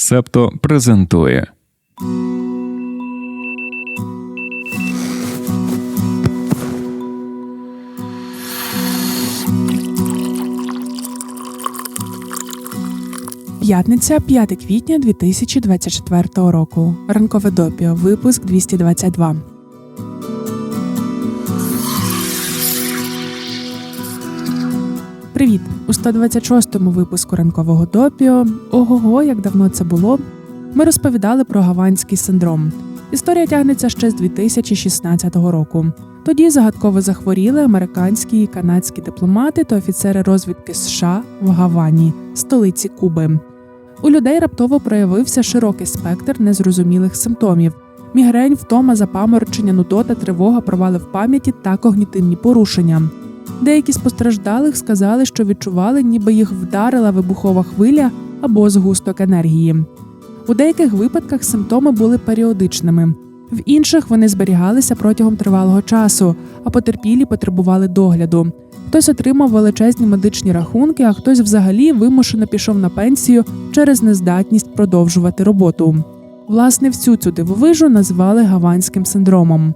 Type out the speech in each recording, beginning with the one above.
Септо презентує. П'ятниця, 5 квітня 2024 року. Ранкове допіо. Випуск 222. 126-му випуску ранкового допіо. Ого, як давно це було. Ми розповідали про гаванський синдром. Історія тягнеться ще з 2016 року. Тоді загадково захворіли американські і канадські дипломати та офіцери розвідки США в Гавані, столиці Куби. У людей раптово проявився широкий спектр незрозумілих симптомів: мігрень, втома, запаморочення, нудота, тривога, провали в пам'яті та когнітивні порушення. Деякі з постраждалих сказали, що відчували, ніби їх вдарила вибухова хвиля або згусток енергії. У деяких випадках симптоми були періодичними, в інших вони зберігалися протягом тривалого часу, а потерпілі потребували догляду. Хтось отримав величезні медичні рахунки, а хтось взагалі вимушено пішов на пенсію через нездатність продовжувати роботу. Власне, всю цю дивовижу назвали гаванським синдромом.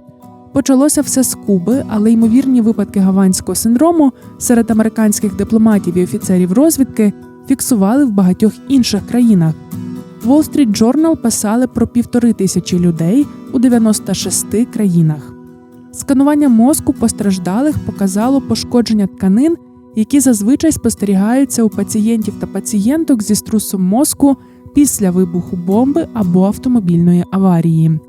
Почалося все з Куби, але ймовірні випадки гаванського синдрому серед американських дипломатів і офіцерів розвідки фіксували в багатьох інших країнах. Wall Street Journal писали про півтори тисячі людей у 96 країнах. Сканування мозку постраждалих показало пошкодження тканин, які зазвичай спостерігаються у пацієнтів та пацієнток зі струсом мозку після вибуху бомби або автомобільної аварії.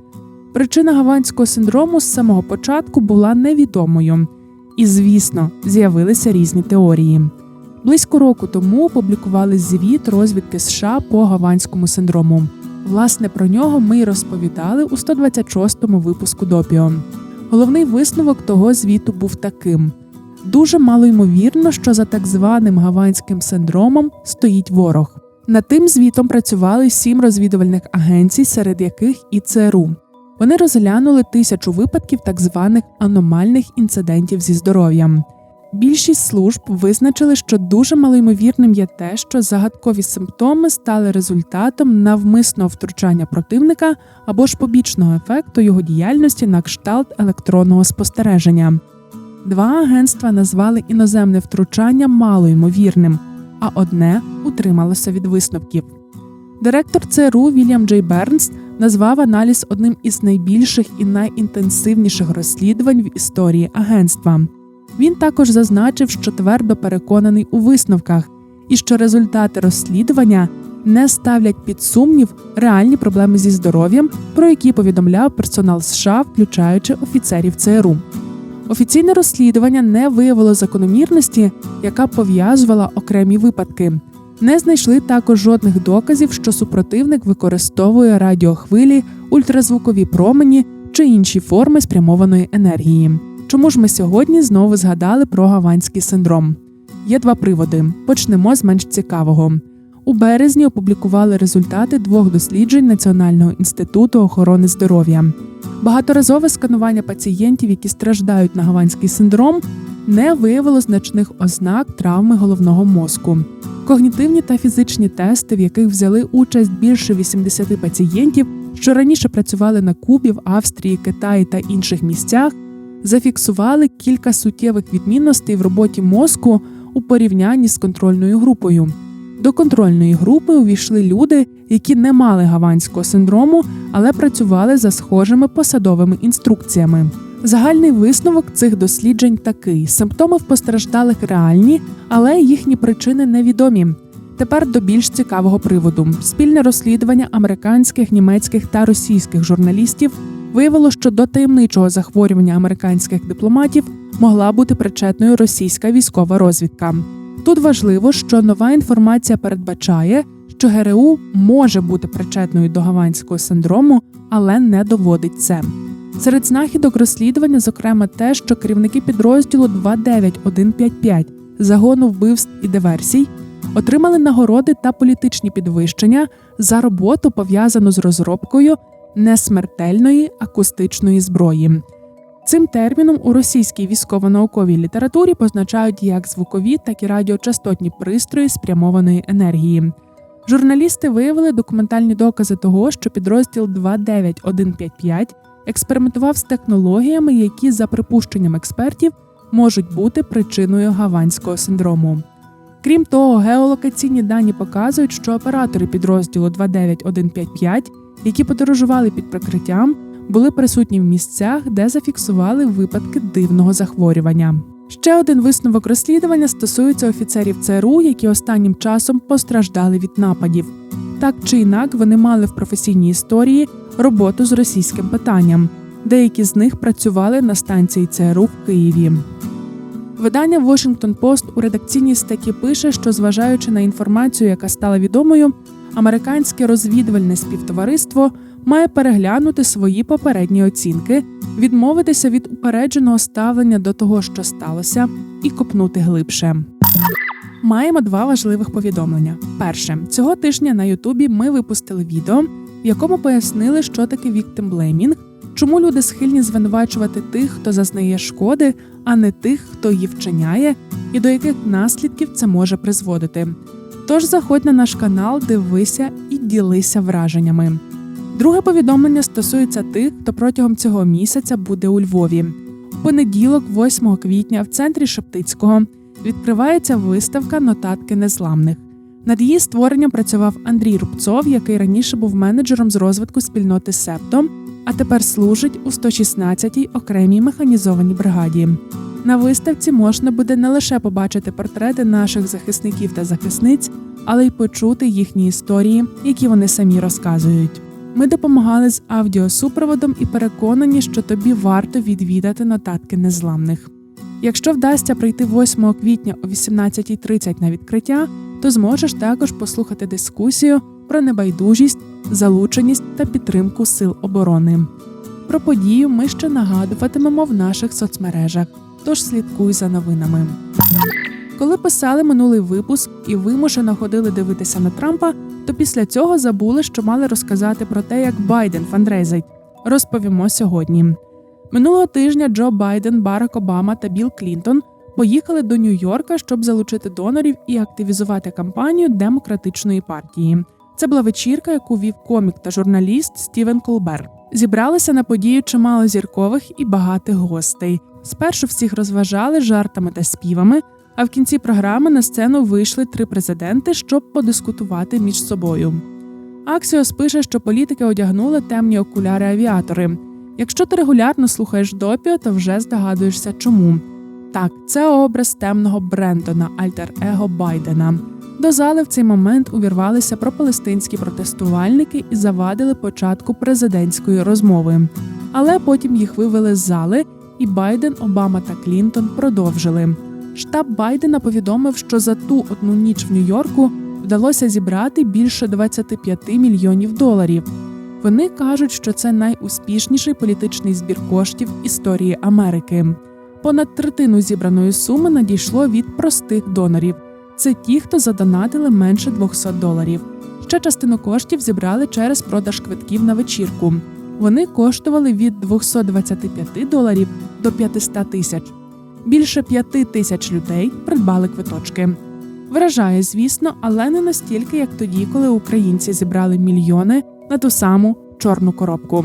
Причина гаванського синдрому з самого початку була невідомою, і, звісно, з'явилися різні теорії. Близько року тому опублікували звіт розвідки США по гаванському синдрому. Власне, про нього ми й розповідали у 126-му випуску допіо. Головний висновок того звіту був таким: дуже мало ймовірно, що за так званим гаванським синдромом стоїть ворог. Над тим звітом працювали сім розвідувальних агенцій, серед яких і ЦРУ. Вони розглянули тисячу випадків так званих аномальних інцидентів зі здоров'ям. Більшість служб визначили, що дуже малоймовірним є те, що загадкові симптоми стали результатом навмисного втручання противника або ж побічного ефекту його діяльності на кшталт електронного спостереження. Два агентства назвали іноземне втручання малоймовірним, а одне утрималося від висновків. Директор ЦРУ Вільям Джей Бернс назвав аналіз одним із найбільших і найінтенсивніших розслідувань в історії агентства. Він також зазначив, що твердо переконаний у висновках і що результати розслідування не ставлять під сумнів реальні проблеми зі здоров'ям, про які повідомляв персонал США, включаючи офіцерів ЦРУ. Офіційне розслідування не виявило закономірності, яка пов'язувала окремі випадки. Не знайшли також жодних доказів, що супротивник використовує радіохвилі, ультразвукові промені чи інші форми спрямованої енергії. Чому ж ми сьогодні знову згадали про гаванський синдром? Є два приводи. Почнемо з менш цікавого. У березні опублікували результати двох досліджень Національного інституту охорони здоров'я. Багаторазове сканування пацієнтів, які страждають на гаванський синдром, не виявило значних ознак травми головного мозку. Когнітивні та фізичні тести, в яких взяли участь більше 80 пацієнтів, що раніше працювали на Кубі, в Австрії, Китаї та інших місцях, зафіксували кілька суттєвих відмінностей в роботі мозку у порівнянні з контрольною групою. До контрольної групи увійшли люди, які не мали гаванського синдрому, але працювали за схожими посадовими інструкціями. Загальний висновок цих досліджень такий: симптоми в постраждалих реальні, але їхні причини невідомі. Тепер до більш цікавого приводу: спільне розслідування американських, німецьких та російських журналістів виявило, що до таємничого захворювання американських дипломатів могла бути причетною російська військова розвідка. Тут важливо, що нова інформація передбачає, що ГРУ може бути причетною до гаванського синдрому, але не доводить це. Серед знахідок розслідування, зокрема, те, що керівники підрозділу 29155 загону вбивств і диверсій отримали нагороди та політичні підвищення за роботу пов'язану з розробкою несмертельної акустичної зброї. Цим терміном у російській військово-науковій літературі позначають як звукові, так і радіочастотні пристрої спрямованої енергії. Журналісти виявили документальні докази того, що підрозділ 29155 експериментував з технологіями, які, за припущенням експертів, можуть бути причиною гаванського синдрому. Крім того, геолокаційні дані показують, що оператори підрозділу 29155, які подорожували під прикриттям, були присутні в місцях, де зафіксували випадки дивного захворювання. Ще один висновок розслідування стосується офіцерів ЦРУ, які останнім часом постраждали від нападів. Так чи інак, вони мали в професійній історії роботу з російським питанням. Деякі з них працювали на станції ЦРУ в Києві. Видання Washington Post у редакційній статті пише, що зважаючи на інформацію, яка стала відомою, американське розвідувальне співтовариство має переглянути свої попередні оцінки, відмовитися від упередженого ставлення до того, що сталося, і копнути глибше. Маємо два важливих повідомлення. Перше, цього тижня на Ютубі ми випустили відео, в якому пояснили, що таке віктимблеймінг, чому люди схильні звинувачувати тих, хто зазнає шкоди, а не тих, хто її вчиняє, і до яких наслідків це може призводити. Тож заходь на наш канал, дивися і ділися враженнями. Друге повідомлення стосується тих, хто протягом цього місяця буде у Львові. У понеділок, 8 квітня, в центрі Шептицького відкривається виставка Нотатки незламних. Над її створенням працював Андрій Рубцов, який раніше був менеджером з розвитку спільноти Септо, а тепер служить у 116-й окремій механізованій бригаді. На виставці можна буде не лише побачити портрети наших захисників та захисниць, але й почути їхні історії, які вони самі розказують. Ми допомагали з аудіосупроводом і переконані, що тобі варто відвідати нотатки незламних. Якщо вдасться прийти 8 квітня о 18.30 на відкриття, то зможеш також послухати дискусію про небайдужість, залученість та підтримку сил оборони. Про подію ми ще нагадуватимемо в наших соцмережах, тож слідкуй за новинами. Коли писали минулий випуск і вимушено ходили дивитися на Трампа, то після цього забули, що мали розказати про те, як Байден фандрейзить. Розповімо сьогодні. Минулого тижня Джо Байден, Барак Обама та Білл Клінтон поїхали до Нью-Йорка, щоб залучити донорів і активізувати кампанію демократичної партії. Це була вечірка, яку вів комік та журналіст Стівен Колбер. Зібралося на подію чимало зіркових і багатих гостей. Спершу всіх розважали жартами та співами. А в кінці програми на сцену вийшли три президенти, щоб подискутувати між собою. Аксіос пише, що політики одягнули темні окуляри авіатори. Якщо ти регулярно слухаєш допіо, то вже здогадуєшся, чому. Так, це образ темного Брендона, альтер-его Байдена. До зали в цей момент увірвалися пропалестинські протестувальники і завадили початку президентської розмови. Але потім їх вивели з зали, і Байден, Обама та Клінтон продовжили. Штаб Байдена повідомив, що за ту одну ніч в Нью-Йорку вдалося зібрати більше 25 мільйонів доларів. Вони кажуть, що це найуспішніший політичний збір коштів історії Америки. Понад третину зібраної суми надійшло від простих донорів. Це ті, хто задонатили менше 200 доларів. Ще частину коштів зібрали через продаж квитків на вечірку. Вони коштували від 225 доларів до 500 тисяч. Більше п'яти тисяч людей придбали квиточки. Вражає, звісно, але не настільки, як тоді, коли українці зібрали мільйони на ту саму чорну коробку.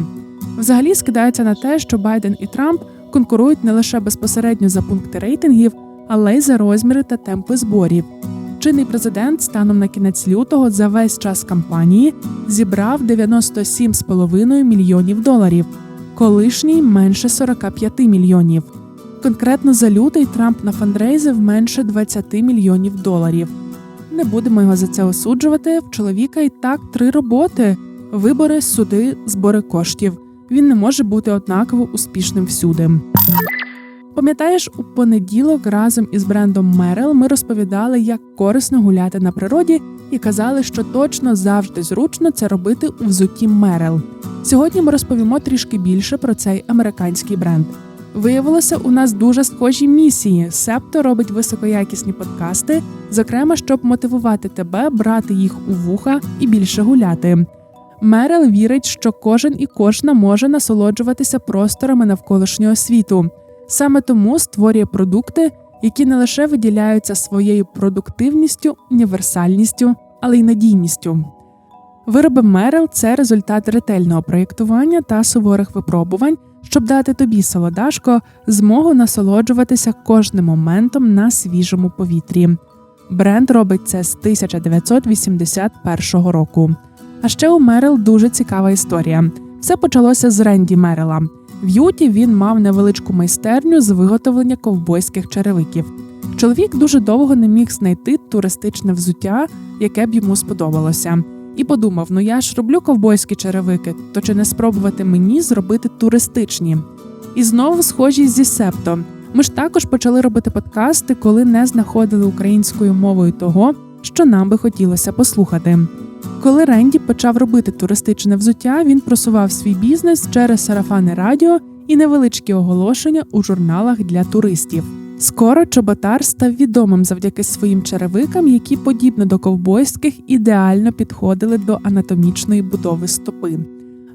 Взагалі скидається на те, що Байден і Трамп конкурують не лише безпосередньо за пункти рейтингів, але й за розміри та темпи зборів. Чинний президент станом на кінець лютого за весь час кампанії зібрав 97,5 мільйонів доларів, колишній менше 45 мільйонів. Конкретно за лютий Трамп на фандрейзив менше 20 мільйонів доларів. Не будемо його за це осуджувати. В чоловіка і так три роботи: вибори, суди, збори коштів. Він не може бути однаково успішним всюди. Пам'ятаєш, у понеділок разом із брендом Мерел ми розповідали, як корисно гуляти на природі, і казали, що точно завжди зручно це робити у взутті Мерел. Сьогодні ми розповімо трішки більше про цей американський бренд. Виявилося, у нас дуже схожі місії. Септо робить високоякісні подкасти, зокрема, щоб мотивувати тебе брати їх у вуха і більше гуляти. Мерел вірить, що кожен і кожна може насолоджуватися просторами навколишнього світу. Саме тому створює продукти, які не лише виділяються своєю продуктивністю, універсальністю але й надійністю. Вироби Мерел це результат ретельного проєктування та суворих випробувань, щоб дати тобі, солодашко, змогу насолоджуватися кожним моментом на свіжому повітрі. Бренд робить це з 1981 року. А ще у Мерел дуже цікава історія. Все почалося з Ренді Мерела. В Юті він мав невеличку майстерню з виготовлення ковбойських черевиків. Чоловік дуже довго не міг знайти туристичне взуття, яке б йому сподобалося, і подумав: ну я ж роблю ковбойські черевики, то чи не спробувати мені зробити туристичні? І знову схожість зі септо. Ми ж також почали робити подкасти, коли не знаходили українською мовою того, що нам би хотілося послухати. Коли Ренді почав робити туристичне взуття, він просував свій бізнес через сарафани радіо і невеличкі оголошення у журналах для туристів. Скоро чоботар став відомим завдяки своїм черевикам, які, подібно до ковбойських, ідеально підходили до анатомічної будови стопи.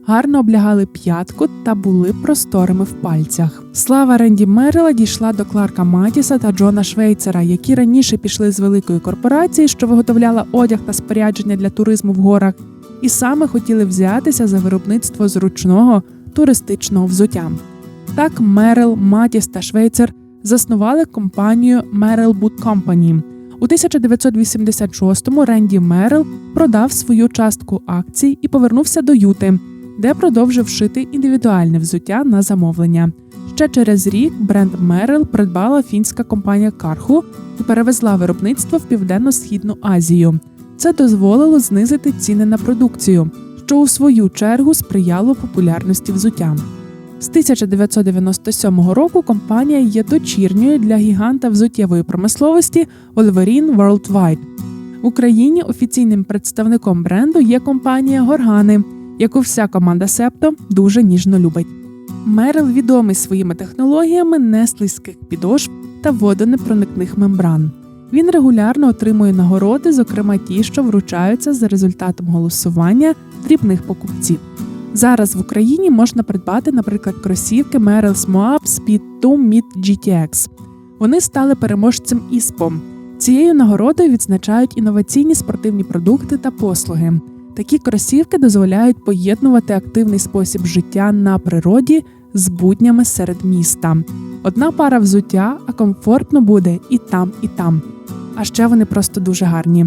Гарно облягали п'ятку та були просторими в пальцях. Слава Ренді Меррела дійшла до Кларка Матіса та Джона Швейцера, які раніше пішли з великої корпорації, що виготовляла одяг та спорядження для туризму в горах, і саме хотіли взятися за виробництво зручного туристичного взуття. Так Мерел, Матіс та Швейцер заснували компанію Merrill Boot Company. У 1986-му Ренді Мерл продав свою частку акцій і повернувся до Юти, де продовжив шити індивідуальне взуття на замовлення. Ще через рік бренд Мерл придбала фінська компанія Карху і перевезла виробництво в південно-східну Азію. Це дозволило знизити ціни на продукцію, що у свою чергу сприяло популярності взуття. З 1997 року компанія є дочірньою для гіганта взуттєвої промисловості Wolverine Worldwide. В Україні офіційним представником бренду є компанія Горгани, яку вся команда Септо дуже ніжно любить. Мерил відомий своїми технологіями неслизьких підошв та водонепроникних мембран. Він регулярно отримує нагороди, зокрема ті, що вручаються за результатом голосування дрібних покупців. Зараз в Україні можна придбати, наприклад, кросівки Merrell's Moab Speed 2 Mid GTX. Вони стали переможцем ІСПО. Цією нагородою відзначають інноваційні спортивні продукти та послуги. Такі кросівки дозволяють поєднувати активний спосіб життя на природі з буднями серед міста. Одна пара взуття, а комфортно буде і там, і там. А ще вони просто дуже гарні.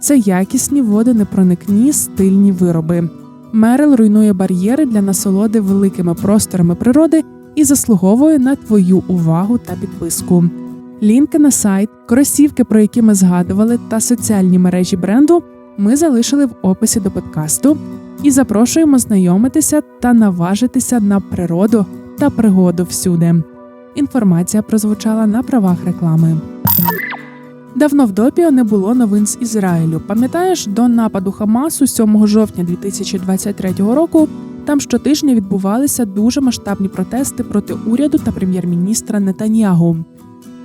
Це якісні водонепроникні стильні вироби. Мерил руйнує бар'єри для насолоди великими просторами природи і заслуговує на твою увагу та підписку. Лінки на сайт, кросівки, про які ми згадували, та соціальні мережі бренду ми залишили в описі до подкасту і запрошуємо знайомитися та наважитися на природу та пригоду всюди. Інформація прозвучала на правах реклами. Давно в допіо не було новин з Ізраїлю. Пам'ятаєш, до нападу Хамасу 7 жовтня 2023 року там щотижня відбувалися дуже масштабні протести проти уряду та прем'єр-міністра Нетаньягу.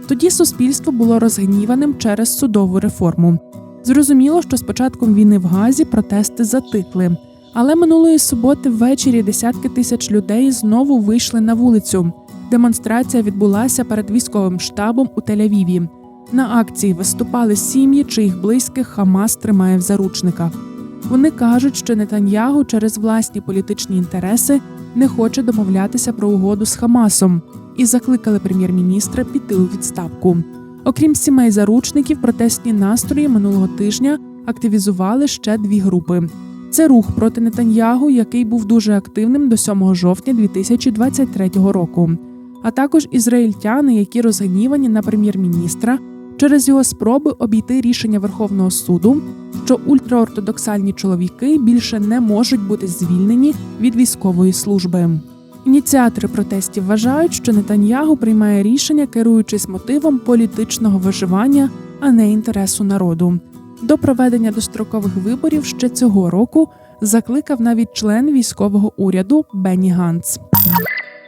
Тоді суспільство було розгніваним через судову реформу. Зрозуміло, що з початком війни в Газі протести затихли. Але минулої суботи ввечері десятки тисяч людей знову вийшли на вулицю. Демонстрація відбулася перед військовим штабом у Тель-Авіві. На акції виступали сім'ї, чиїх близьких Хамас тримає в заручниках. Вони кажуть, що Нетаньягу через власні політичні інтереси не хоче домовлятися про угоду з Хамасом і закликали прем'єр-міністра піти у відставку. Окрім сімей заручників, протестні настрої минулого тижня активізували ще дві групи. Це рух проти Нетаньягу, який був дуже активним до 7 жовтня 2023 року, а також ізраїльтяни, які розгнівані на прем'єр-міністра через його спроби обійти рішення Верховного суду, що ультраортодоксальні чоловіки більше не можуть бути звільнені від військової служби. Ініціатори протестів вважають, що Нетаньягу приймає рішення, керуючись мотивом політичного виживання, а не інтересу народу. До проведення дострокових виборів ще цього року закликав навіть член військового уряду Бенні Ганц.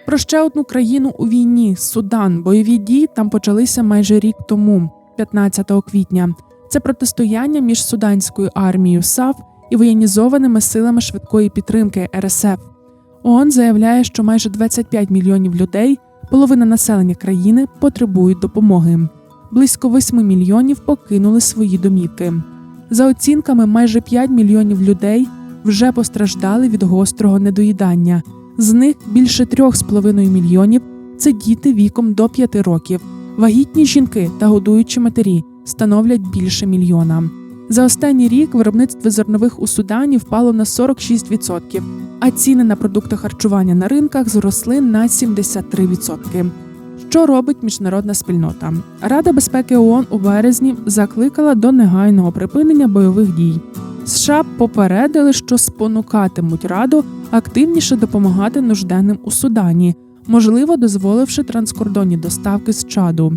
Про ще одну країну у війні Судан. Бойові дії там почалися майже рік тому, 15 квітня. Це протистояння між суданською армією САФ і воєнізованими силами швидкої підтримки РСФ. ООН заявляє, що майже 25 мільйонів людей, половина населення країни, потребують допомоги. Близько 8 мільйонів покинули свої домівки. За оцінками, майже 5 мільйонів людей вже постраждали від гострого недоїдання. З них більше 3,5 мільйонів це діти віком до 5 років. Вагітні жінки та годуючі матері становлять більше мільйона. За останній рік виробництво зернових у Судані впало на 46%, а ціни на продукти харчування на ринках зросли на 73%. Що робить міжнародна спільнота? Рада безпеки ООН у березні закликала до негайного припинення бойових дій. США попередили, що спонукатимуть раду активніше допомагати нужденним у Судані, можливо, дозволивши транскордонні доставки з чаду.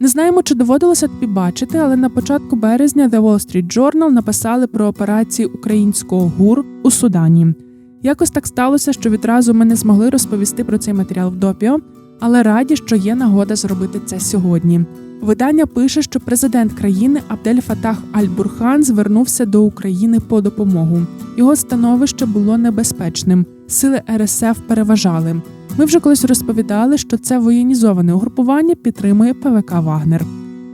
Не знаємо, чи доводилося тобі бачити, але на початку березня The Wall Street Journal написали про операції українського ГУР у Судані. Якось так сталося, що відразу ми не змогли розповісти про цей матеріал в допіо, але раді, що є нагода зробити це сьогодні. Видання пише, що президент країни Абдель Фатах Аль-Бурхан звернувся до України по допомогу. Його становище було небезпечним. Сили РСФ переважали. Ми вже колись розповідали, що це воєнізоване угрупування підтримує ПВК Вагнер.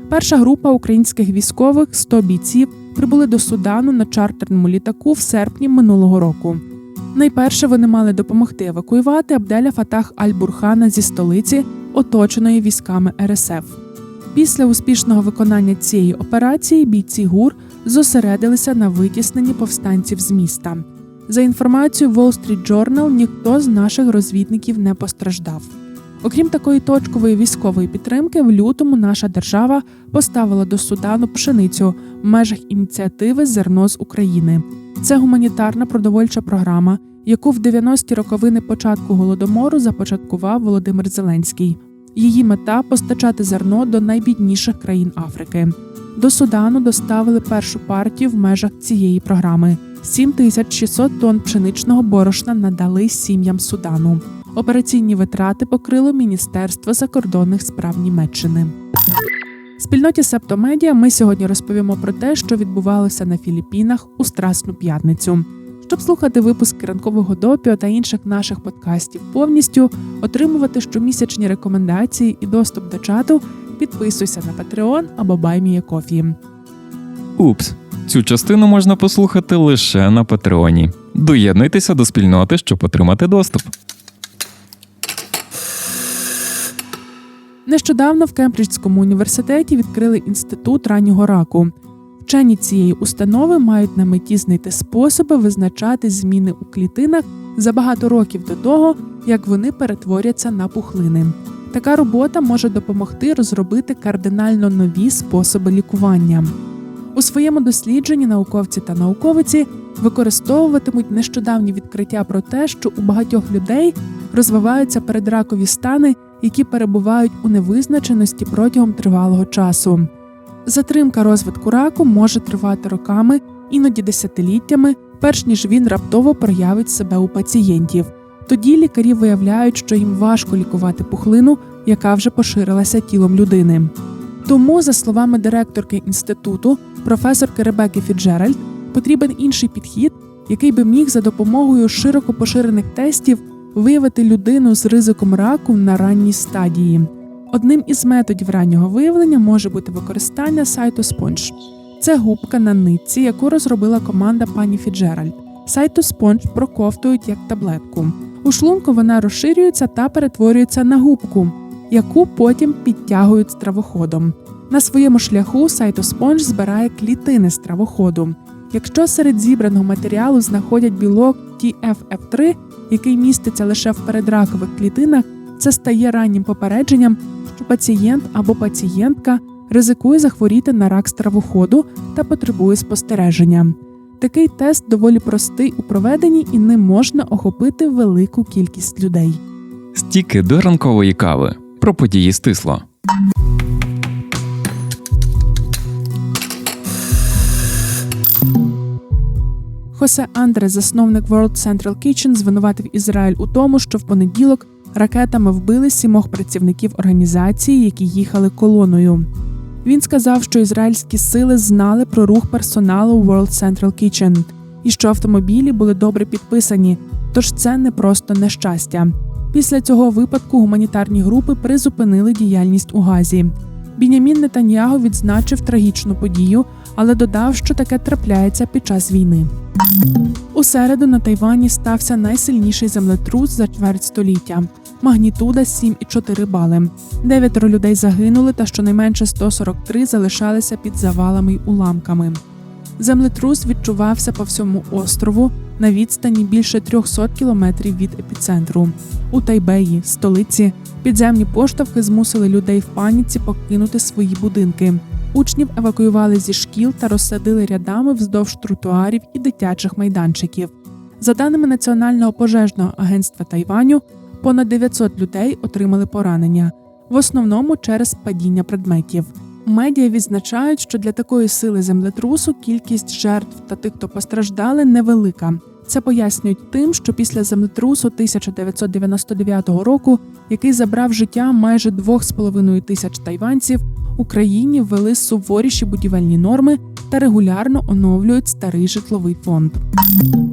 Перша група українських військових 100 бійців прибули до Судану на чартерному літаку в серпні минулого року. Найперше вони мали допомогти евакуювати Абделя Фатах Аль-Бурхана зі столиці, оточеної військами РСФ. Після успішного виконання цієї операції бійці ГУР зосередилися на витісненні повстанців з міста. За інформацією Wall Street Journal, ніхто з наших розвідників не постраждав. Окрім такої точкової військової підтримки, в лютому наша держава поставила до Судану пшеницю в межах ініціативи Зерно з України. Це гуманітарна продовольча програма, яку в 90-ті роковини початку голодомору започаткував Володимир Зеленський. Її мета постачати зерно до найбідніших країн Африки. До Судану доставили першу партію в межах цієї програми. 7600 тонн пшеничного борошна надали сім'ям Судану. Операційні витрати покрило Міністерство закордонних справ Німеччини. Спільноті Септомедіа ми сьогодні розповімо про те, що відбувалося на Філіппінах у Страсну п'ятницю. Щоб слухати випуски ранкового допіо та інших наших подкастів повністю, отримувати щомісячні рекомендації і доступ до чату, підписуйся на Patreon або BuyMeACoffee. Упс, цю частину можна послухати лише на Патреоні. Доєднуйтеся до спільноти, щоб отримати доступ. Нещодавно в Кембриджському університеті відкрили інститут раннього раку. Вчені цієї установи мають на меті знайти способи визначати зміни у клітинах за багато років до того, як вони перетворяться на пухлини. Така робота може допомогти розробити кардинально нові способи лікування. У своєму дослідженні науковці та науковиці використовуватимуть нещодавні відкриття про те, що у багатьох людей розвиваються передракові стани, які перебувають у невизначеності протягом тривалого часу. Затримка розвитку раку може тривати роками, іноді десятиліттями, перш ніж він раптово проявить себе у пацієнтів. Тоді лікарі виявляють, що їм важко лікувати пухлину, яка вже поширилася тілом людини. Тому, за словами директорки інституту, професорки Ребекки Фіджеральд, потрібен інший підхід, який би міг за допомогою широко поширених тестів виявити людину з ризиком раку на ранній стадії. Одним із методів раннього виявлення може бути використання сайту Sponge. Це губка на нитці, яку розробила команда пані Фіджеральд. Sponge проковтують як таблетку. У шлунку вона розширюється та перетворюється на губку, яку потім підтягують стравоходом. На своєму шляху сайтоспонж збирає клітини стравоходу. Якщо серед зібраного матеріалу знаходять білок TFF3, який міститься лише в передракових клітинах, це стає раннім попередженням, що пацієнт або пацієнтка ризикує захворіти на рак стравоходу та потребує спостереження. Такий тест доволі простий у проведенні і ним можна охопити велику кількість людей. Стіки до ранкової кави. Про події стисло. Хосе Андре, засновник World Central Kitchen, звинуватив Ізраїль у тому, що в понеділок ракетами вбили сімох працівників організації, які їхали колоною. Він сказав, що ізраїльські сили знали про рух персоналу World Central Kitchen і що автомобілі були добре підписані, тож це не просто нещастя. Після цього випадку гуманітарні групи призупинили діяльність у Газі. Бінямін Нетаньягу відзначив трагічну подію, але додав, що таке трапляється під час війни. У середу на Тайвані стався найсильніший землетрус за чверть століття. Магнітуда 7,4 бали. Дев'ятеро людей загинули, та щонайменше 143 залишалися під завалами й уламками. Землетрус відчувався по всьому острову на відстані більше 300 кілометрів від епіцентру. У Тайбеї, столиці, підземні поштовхи змусили людей в паніці покинути свої будинки. Учнів евакуювали зі шкіл та розсадили рядами вздовж тротуарів і дитячих майданчиків. За даними Національного пожежного агентства Тайваню, понад 900 людей отримали поранення, в основному через падіння предметів. Медіа відзначають, що для такої сили землетрусу кількість жертв та тих, хто постраждали, невелика. Це пояснюють тим, що після землетрусу 1999 року, який забрав життя майже 2,5 тисяч тайванців, Україні ввели суворіші будівельні норми та регулярно оновлюють старий житловий фонд.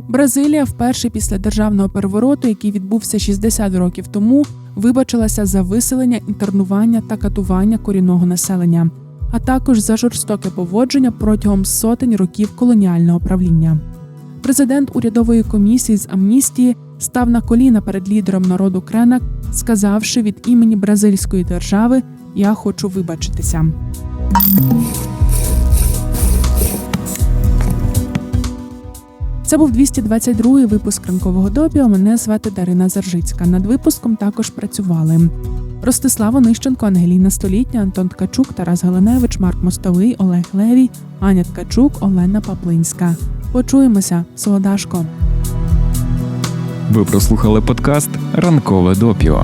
Бразилія вперше після державного перевороту, який відбувся 60 років тому, вибачилася за виселення, інтернування та катування корінного населення, а також за жорстоке поводження протягом сотень років колоніального правління. Президент урядової комісії з амністії став на коліна перед лідером народу Кренак, сказавши від імені бразильської держави Я хочу вибачитися. Це був 222-й випуск ранкового допіо. Мене звати Дарина Заржицька. Над випуском також працювали Ростислав Онищенко, Ангеліна Столітня, Антон Ткачук, Тарас Галиневич, Марк Мостовий, Олег Левій, Аня Ткачук, Олена Паплинська. Почуємося, Солодашко. Ви прослухали подкаст Ранкове допіо.